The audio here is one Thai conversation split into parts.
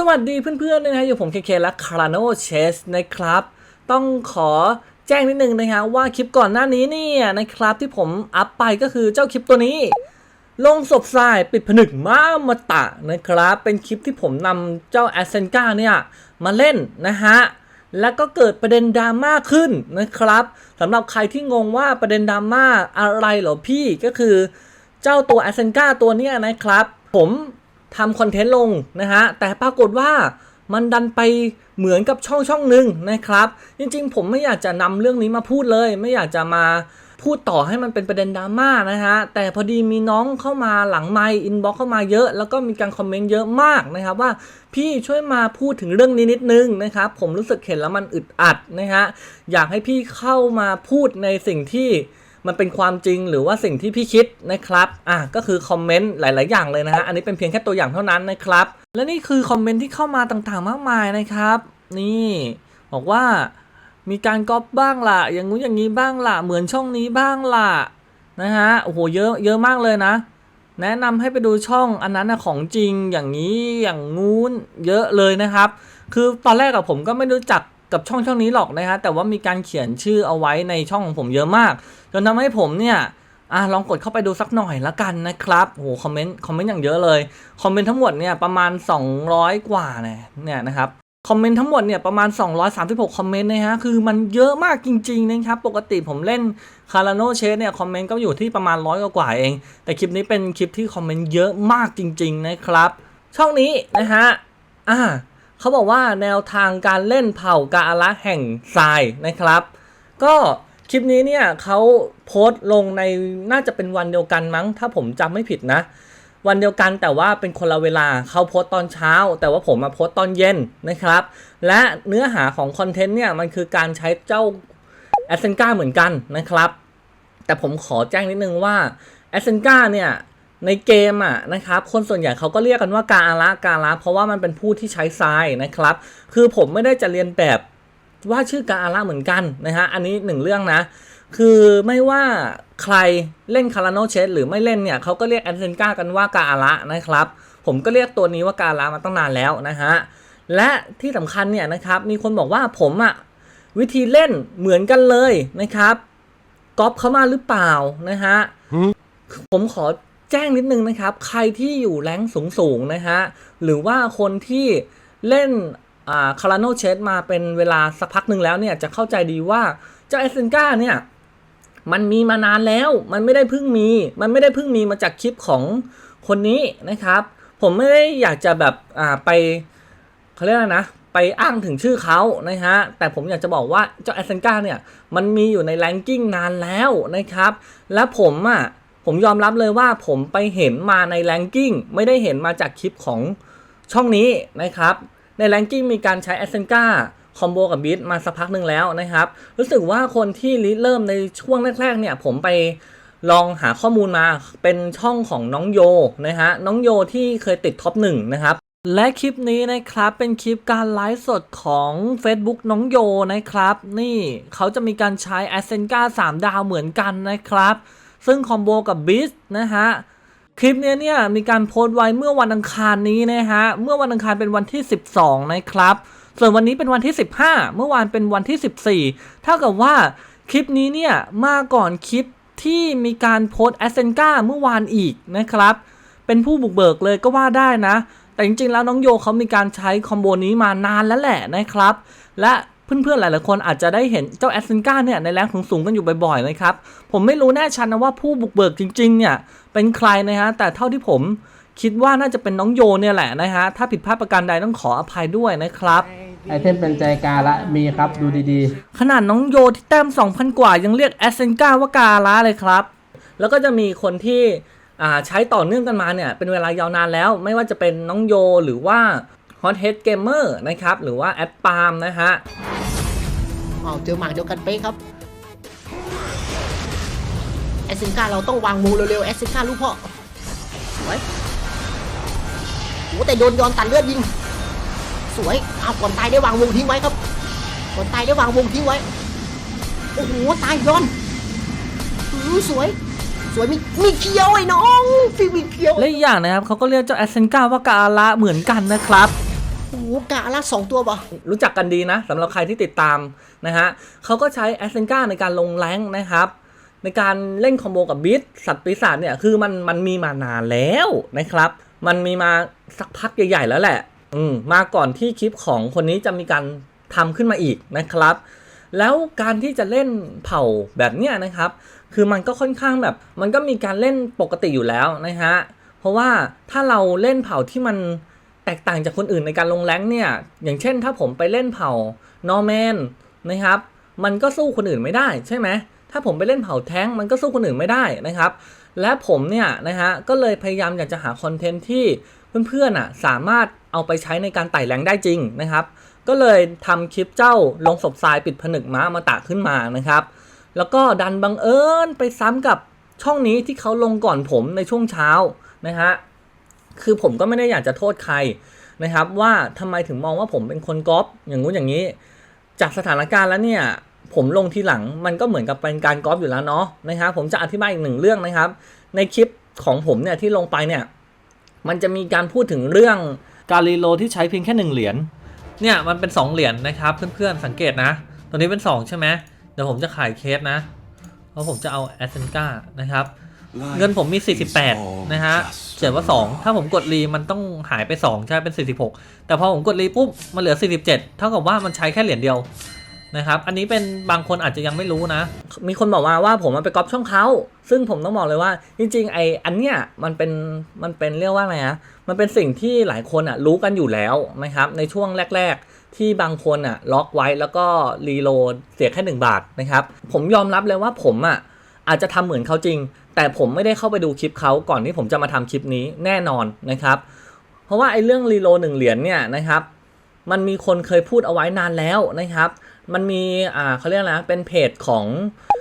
สวัสดีเพื่อนๆนะฮะอยู่ผมเคเคและคาราโนเชสนะครับ ต้องขอแจ้งนิดนึงนะฮะว่าคลิปก่อนหน้านี้เนี่ยนะครับที่ผมอัพไปก็คือเจ้าคลิปตัวนี้ ลงศพทรายปิดผนึกม้ามาตะนะครับ เป็นคลิปที่ผมนำเจ้าแอสเซนกาเนี่ยมาเล่นนะฮะแล้วก็เกิดประเด็นดราม่าขึ้นนะครับสำหรับใครที่งงว่าประเด็นดราม่าอะไรเหรอพี่ก็คือ เจ้าตัวแอสเซนกาตัวเนี้ยนะครับ ผม ทำคอนเทนต์ลงนะฮะแต่ปรากฏว่ามันดันไปเหมือนกับช่องช่องหนึ่งนะครับ จริงๆ ผมไม่อยากจะนำเรื่องนี้มาพูดเลย ไม่อยากจะมาพูดต่อให้มันเป็นประเด็นดราม่านะฮะ แต่พอดีมีน้องเข้ามาหลังไมค์อินบ็อกเข้ามาเยอะ แล้วก็มีการคอมเมนต์เยอะมากนะครับว่าพี่ช่วยมาพูดถึงเรื่องนี้นิดนึงนะครับ ผมรู้สึกเห็นแล้วมันอึดอัดนะฮะ อยากให้พี่เข้ามาพูดในสิ่งที่ มันเป็นความจริงหรือว่าสิ่งที่พี่คิดนะครับอะก็คือคอมเมนต์หลาย ๆ อย่างเลยนะฮะอันนี้เป็นเพียงแค่ตัวอย่างเท่านั้นนะครับ และนี่คือคอมเมนต์ที่เข้ามาต่างๆ มากมายนะครับ นี่บอกว่ามีการก๊อปบ้างล่ะ อย่างงู้นอย่างนี้บ้างล่ะ เหมือนช่องนี้บ้างล่ะนะฮะโอ้โหเยอะเยอะมากเลยนะ แนะนำให้ไปดูช่องอันนั้นนะของจริงอย่างนี้อย่างงู้นเยอะเลยนะครับ คือตอนแรกกับผมก็ไม่รู้จัก กับช่องช่องนี้หรอกนะฮะแต่ว่ามีการเขียนชื่อเอาไว้ในช่องของผมเยอะมาก จนทำให้ผมเนี่ยอะลองกดเข้าไปดูสักหน่อยละกันนะครับโอ้โหคอมเมนต์คอมเมนต์อย่างเยอะเลยคอมเมนต์ทั้งหมดเนี่ยประมาณ 200 กว่าเนี่ยเนี่ยนะครับคอมเมนต์ทั้งหมดเนี่ยประมาณ 236 คอมเมนต์นะฮะ คือมันเยอะมากจริงๆนะครับ ปกติผมเล่นคาราโนเชสเนี่ยคอมเมนต์ก็อยู่ที่ประมาณร้อยกว่าเอง แต่คลิปนี้เป็นคลิปที่คอมเมนต์เยอะมากจริงๆนะครับ ช่องนี้นะฮะ อ่า เขาบอกว่าแนวทางการเล่นเผ่ากาละแห่งทรายนะครับ ก็คลิปนี้เนี่ยเขาโพสต์ลงในน่าจะเป็นวันเดียวกันมั้ง ถ้าผมจำไม่ผิดนะ วันเดียวกันแต่ว่าเป็นคนละเวลาเขาโพสต์ตอนเช้า แต่ว่าผมมาโพสต์ตอนเย็นนะครับ และเนื้อหาของคอนเทนต์เนี่ยมันคือการใช้เจ้าแอสเซนกาเหมือนกันนะครับ แต่ผมขอแจ้งนิดนึงว่าแอสเซนกาเนี่ย ในเกมอะนะครับคนส่วนใหญ่เขาก็เรียกกันว่ากาละกาละเพราะว่ามันเป็นผู้ที่ใช้ทรายนะครับ คือผมไม่ได้จะเรียนแบบว่าชื่อกาละเหมือนกันนะฮะอันนี้หนึ่งเรื่องนะ คือไม่ว่าใครเล่นคาราโนเชสหรือไม่เล่นเนี่ยเขาก็เรียกแอสเซนกากันว่ากาละนะครับ ผมก็เรียกตัวนี้ว่ากาละมาตั้งนานแล้วนะฮะและที่สำคัญเนี่ยนะครับมีคนบอกว่าผมอะวิธีเล่นเหมือนกันเลยนะครับก๊อปเข้ามาหรือเปล่านะฮะผมขอ แจ้งนิดนึงนะครับ ใครที่อยู่แรงสูงสูงๆนะฮะ หรือว่าคนที่เล่นคาราโนเชสมาเป็นเวลาสักพักหนึ่งแล้วเนี่ย จะเข้าใจดีว่าเจ้าเอสเซนกาเนี่ยมันมีมานานแล้ว มันไม่ได้เพิ่งมี มันไม่ได้เพิ่งมีมาจากคลิปของคนนี้นะครับ ผมไม่ได้อยากจะแบบอ่าไปเขาเรียกอะไรนะ ไปอ้างถึงชื่อเขานะฮะ แต่ผมอยากจะบอกว่าเจ้าแอสเซนกาเนี่ย มันมีอยู่ในแรงกิ้งนานแล้วนะครับ และผมอะ ผมยอมรับเลยว่าผมไปเห็นมาในแรงกิ้งไม่ได้เห็นมาจากคลิปของช่องนี้นะครับ ในแรงกิ้งมีการใช้ a s เซนกาคอมโบกับบิทมาสักพักหนึ่งแล้วนะครับ รู้สึกว่าคนที่ริเริ่มในช่วงแรกๆเนี่ย ผมไปลองหาข้อมูลมาเป็นช่องของน้องโยนะฮะน้องโยที่เคยติดท็อปหนึ่งนะครับ และคลิปนี้นะครับเป็นคลิปการไลฟ์สดของ Facebook น้องโยนะครับ นี่เขาจะมีการใช้ a s เซนกา3ดาวเหมือนกันนะครับ ซึ่งคอมโบกับบิสนะฮะคลิปเนี้ยเนี่ยมีการโพสต์ไว้เมื่อวันอังคารนี้นะฮะเมื่อวันอังคารเป็นวันที่ 12 นะครับ ส่วนวันนี้เป็นวันที่ 15 เมื่อวานเป็นวันที่ 14 เท่ากับว่าคลิปนี้เนี่ยมาก่อนคลิปที่มีการโพสต์แอสเซนกาเมื่อวานอีกนะครับ เป็นผู้บุกเบิกเลยก็ว่าได้นะ แต่จริงๆแล้วน้องโยเขามีการใช้คอมโบนี้มานานแล้วแหละนะครับ และ เพื่อนๆหลายๆคนอาจจะได้เห็นเจ้าแอสเซนกาเนี่ยในแรงสูงๆกันอยู่บ่อยๆนะครับ ผมไม่รู้แน่ชัดนะว่าผู้บุกเบิกจริงๆเนี่ยเป็นใครนะฮะแต่เท่าที่ผมคิดว่าน่าจะเป็นน้องโยเนี่ยแหละนะฮะถ้าผิดพลาดประการใดต้องขออภัยด้วยนะครับไอเทมเป็นใจกาละมีครับดูดีขนาดน้องโยที่แต้ม 2,000 กว่ายังเรียกแอสเซนกาว่ากาล้าเลยครับ แล้วก็จะมีคนที่อ่าใช้ต่อเนื่องกันมาเนี่ยเป็นเวลายาวนานแล้ว ไม่ว่าจะเป็นน้องโยหรือว่า Hot Head Gamer นะครับ หรือว่าแอดปาล์มนะฮะอ้าวเจอหมากเดียวกันเป๊ะครับแอสซินกาเราต้องวางมูเร็วๆแอสซินกาลูกพ่อสวยโอ้แต่โดนยอนตัดเลือดยิง สวยเอาก่อนตายได้วางวงทิ้งไว้ครับ ก่อนตายได้วางวงทิ้งไว้ โอ้โหตายยอนอือสวย สวยมีมีเคี้ยวไอ้น้องพี่มีเคี้ยวและอีกอย่างนะครับเขาก็เรียกเจ้าแอสเซนกาว่ากาละเหมือนกันนะครับ โอ้โหกะละสองตัวปะรู้จักกันดีนะสำหรับใครที่ติดตามนะฮะเขาก็ใช้แอสเซนกาในการลงแรงนะครับในการเล่นคอมโบกับบิทสัตว์ปีศาจเนี่ยคือมันมันมีมานานแล้วนะครับ มันมีมาสักพักใหญ่ๆแล้วแหละ อืมมาก่อนที่คลิปของคนนี้จะมีการทำขึ้นมาอีกนะครับ แล้วการที่จะเล่นเผ่าแบบเนี้ยนะครับ คือมันก็ค่อนข้างแบบ มันก็มีการเล่นปกติอยู่แล้วนะฮะเพราะว่าถ้าเราเล่นเผ่าที่มัน แตกต่างจากคนอื่นในการลงแรงเนี่ย อย่างเช่นถ้าผมไปเล่นเผ่านอร์แมนนะครับ มันก็สู้คนอื่นไม่ได้ใช่ไหมถ้าผมไปเล่นเผ่าแท้งมันก็สู้คนอื่นไม่ได้นะครับ และผมเนี่ยนะฮะก็เลยพยายามอยากจะหาคอนเทนต์ที่เพื่อนๆอะสามารถเอาไปใช้ในการไต่แรงได้จริงนะครับ ก็เลยทำคลิปเจ้าลงศพทรายปิดผนึกม้ามาตะขึ้นมานะครับ แล้วก็ดันบังเอิญไปซ้ำกับช่องนี้ที่เขาลงก่อนผมในช่วงเช้านะฮะ คือผมก็ไม่ได้อยากจะโทษใครนะครับ ว่าทำไมถึงมองว่าผมเป็นคนก๊อปอย่างงู้นอย่างนี้ จากสถานการณ์แล้วเนี่ยผมลงทีหลังมันก็เหมือนกับเป็นการก๊อปอยู่แล้วเนาะนะครับ ผมจะอธิบายอีกหนึ่งเรื่องนะครับ ในคลิปของผมเนี่ยที่ลงไปเนี่ยมันจะมีการพูดถึงเรื่องการรีโลที่ใช้เพียงแค่หนึ่งเหรียญเนี่ยมันเป็น 2 เหรียญนะครับเพื่อนๆสังเกตนะ ตัวนี้เป็น 2 ใช่ไหมเดี๋ยวผมจะขายเคสนะ เพราะผมจะเอาแอสเซนกานะครับ เงินผมมี 48 นะฮะเขียนว่า 2 ถ้าผมกดรีมันต้องหายไป 2 ใช่เป็น 46 แต่พอผมกดรีปุ๊บ มันเหลือ 47 เท่ากับว่ามันใช้แค่เหรียญเดียวนะครับ อันนี้เป็นบางคนอาจจะยังไม่รู้นะ มีคนบอกมาว่าผมมันไปก๊อปช่องเขา ซึ่งผมต้องบอกเลยว่า จริงๆ ไออันเนี้ยมันเป็นมันเป็นเรียกว่าอะไรนะมันเป็นสิ่งที่หลายคนอะรู้กันอยู่แล้วนะครับ ในช่วงแรก ๆ ที่บางคนอะล็อกไว้แล้วก็รีโหลดเสียแค่ 1 บาทนะครับ ผมยอมรับเลยว่าผมอะ อาจจะทำเหมือนเขาจริง แต่ผมไม่ได้เข้าไปดูคลิปเขาก่อนที่ผมจะมาทำคลิปนี้แน่นอนนะครับ เพราะว่าไอ้เรื่องรีโลหนึ่งเหรียญเนี่ยนะครับ มันมีคนเคยพูดเอาไว้นานแล้วนะครับ มันมีอ่าเขาเรียกอะไรนะเป็นเพจของ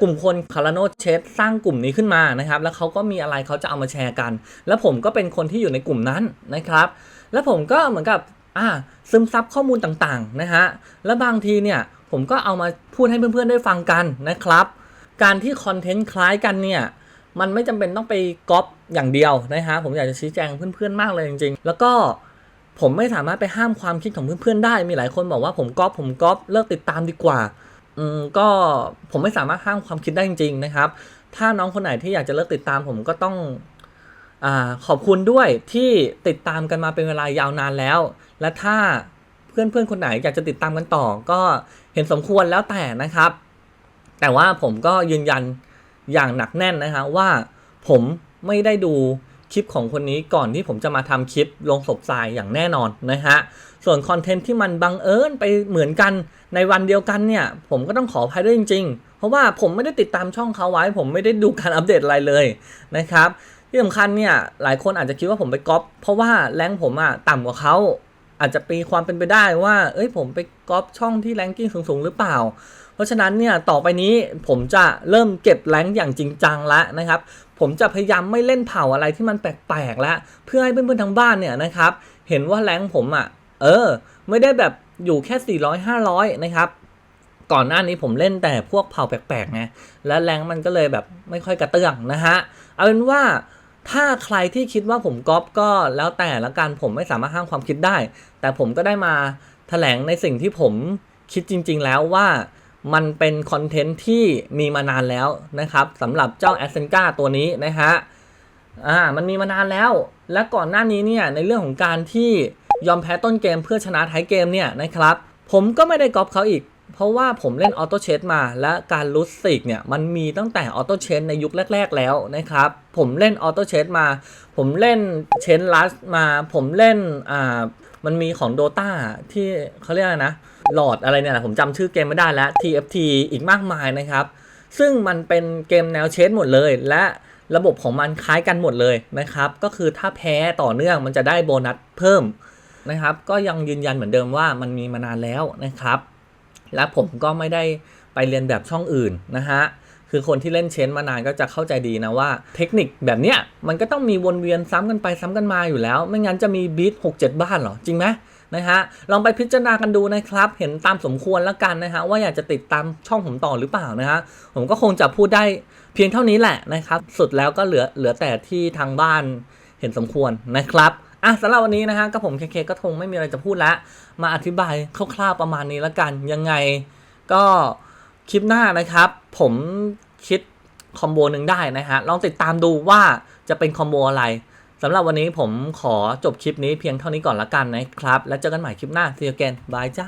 กลุ่มคนคาราโนเชสสร้างกลุ่มนี้ขึ้นมานะครับ แล้วเขาก็มีอะไรเขาจะเอามาแชร์กัน แล้วผมก็เป็นคนที่อยู่ในกลุ่มนั้นนะครับ แล้วผมก็เหมือนกับอ่าซึมซับข้อมูลต่างๆนะฮะ แล้วบางทีเนี่ยผมก็เอามาพูดให้เพื่อนๆได้ฟังกันนะครับ การที่คอนเทนต์คล้ายกันเนี่ยมันไม่จำเป็นต้องไปก๊อปอย่างเดียวนะฮะผมอยากจะชี้แจงเพื่อนๆมากเลยจริงๆ แล้วก็ผมไม่สามารถไปห้ามความคิดของเพื่อนๆได้ มีหลายคนบอกว่าผมก๊อปผมก๊อปเลิกติดตามดีกว่า อืมก็ผมไม่สามารถห้ามความคิดได้จริง ๆ นะครับ ถ้าน้องคนไหนที่อยากจะเลิกติดตามผมก็ต้องอ่าขอบคุณด้วยที่ติดตามกันมาเป็นเวลายาวนานแล้ว และถ้าเพื่อนๆคนไหนอยากจะติดตามกันต่อ ก็เห็นสมควรแล้วแต่นะครับ แต่ว่าผมก็ยืนยันอย่างหนักแน่นนะฮะว่าผมไม่ได้ดูคลิปของคนนี้ก่อนที่ผมจะมาทำคลิปลงศพทรายอย่างแน่นอนนะฮะ ส่วนคอนเทนต์ที่มันบังเอิญไปเหมือนกันในวันเดียวกันเนี่ย ผมก็ต้องขออภัยด้วยจริง ๆ เพราะว่าผมไม่ได้ติดตามช่องเขาไว้ ผมไม่ได้ดูการอัปเดตอะไรเลยนะครับ ที่สำคัญเนี่ยหลายคนอาจจะคิดว่าผมไปก๊อปเพราะว่าแรงผมอะต่ำกว่าเขาอาจจะมีความเป็นไปได้ว่า เอ้ยผมไปก๊อปช่องที่แรงกิ้งสูงๆหรือเปล่า เพราะฉะนั้นเนี่ยต่อไปนี้ผมจะเริ่มเก็บแรงอย่างจริงจังแล้วนะครับ ผมจะพยายามไม่เล่นเผ่าอะไรที่มันแปลกๆแล้วเพื่อให้เพื่อนๆทางบ้านเนี่ยนะครับ เห็นว่าแรงผมอะ่ะ เออ ไม่ได้แบบอยู่แค่ 400 500 นะครับก่อนหน้านี้ผมเล่นแต่พวกเผ่าแปลกๆไง และแรงมันก็เลยแบบไม่ค่อยกระเตื้องนะฮะ เอาเป็นว่าถ้าใครที่คิดว่าผมก๊อปก็แล้วแต่ละกันผมไม่สามารถห้ามความคิดได้ แต่ผมก็ได้มาแถลงในสิ่งที่ผมคิดจริง ๆ แล้วว่า มันเป็นคอนเทนต์ที่มีมานานแล้วนะครับสำหรับเจ้า a s c e n g a ตัวนี้นะฮะอ่ามันมีมานานแล้ว และก่อนหน้านี้เนี่ยในเรื่องของการที่ยอมแพ้ต้นเกมเพื่อชนะท้ายเกมเนี่ยนะครับผมก็ไม่ได้ก๊อปเขาอีก เพราะว่าผมเล่นออโต้เชสมา และการลุสสิกเนี่ยมันมีตั้งแต่ออโต้เชสในยุคแรก ๆ แล้วนะครับ ผมเล่นออโต้เชสมา ผมเล่นเชนลัสมา ผมเล่นอ่า มันมีของ Dota ที่เขาเรียกอะนะหลอดอะไรเนี่ยผมจำชื่อเกมไม่ได้แล้ว TFT อีกมากมายนะครับ ซึ่งมันเป็นเกมแนวเชสหมดเลย และระบบของมันคล้ายกันหมดเลยนะครับ ก็คือถ้าแพ้ต่อเนื่องมันจะได้โบนัสเพิ่มนะครับ ก็ยังยืนยันเหมือนเดิมว่ามันมีมานานแล้วนะครับ และผมก็ไม่ได้ไปเรียนแบบช่องอื่นนะฮะ คือคนที่เล่นเชนมานานก็จะเข้าใจดีนะว่า เทคนิคแบบเนี้ยมันก็ต้องมีวนเวียนซ้ำกันไปซ้ำกันมาอยู่แล้ว ไม่งั้นจะมีบีทหกเจ็ดบ้านหรอ จริงไหมนะฮะลองไปพิจารณากันดูนะครับ เห็นตามสมควรแล้วกันนะฮะว่าอยากจะติดตามช่องผมต่อหรือเปล่านะฮะผมก็คงจะพูดได้เพียงเท่านี้แหละนะครับ สุดแล้วก็เหลือเหลือแต่ที่ทางบ้านเห็นสมควรนะครับอะสำหรับวันนี้นะฮะก็ผมเคเคก็คงไม่มีอะไรจะพูดละมาอธิบายคร่าวๆประมาณนี้แล้วกันยังไงก็ คลิปหน้านะครับ ผมคิดคอมโบหนึ่งได้นะฮะลองติดตามดูว่าจะเป็นคอมโบอะไรสำหรับวันนี้ผมขอจบคลิปนี้เพียงเท่านี้ก่อนละกันนะครับ แล้วเจอกันใหม่คลิปหน้า see you again บายจ้า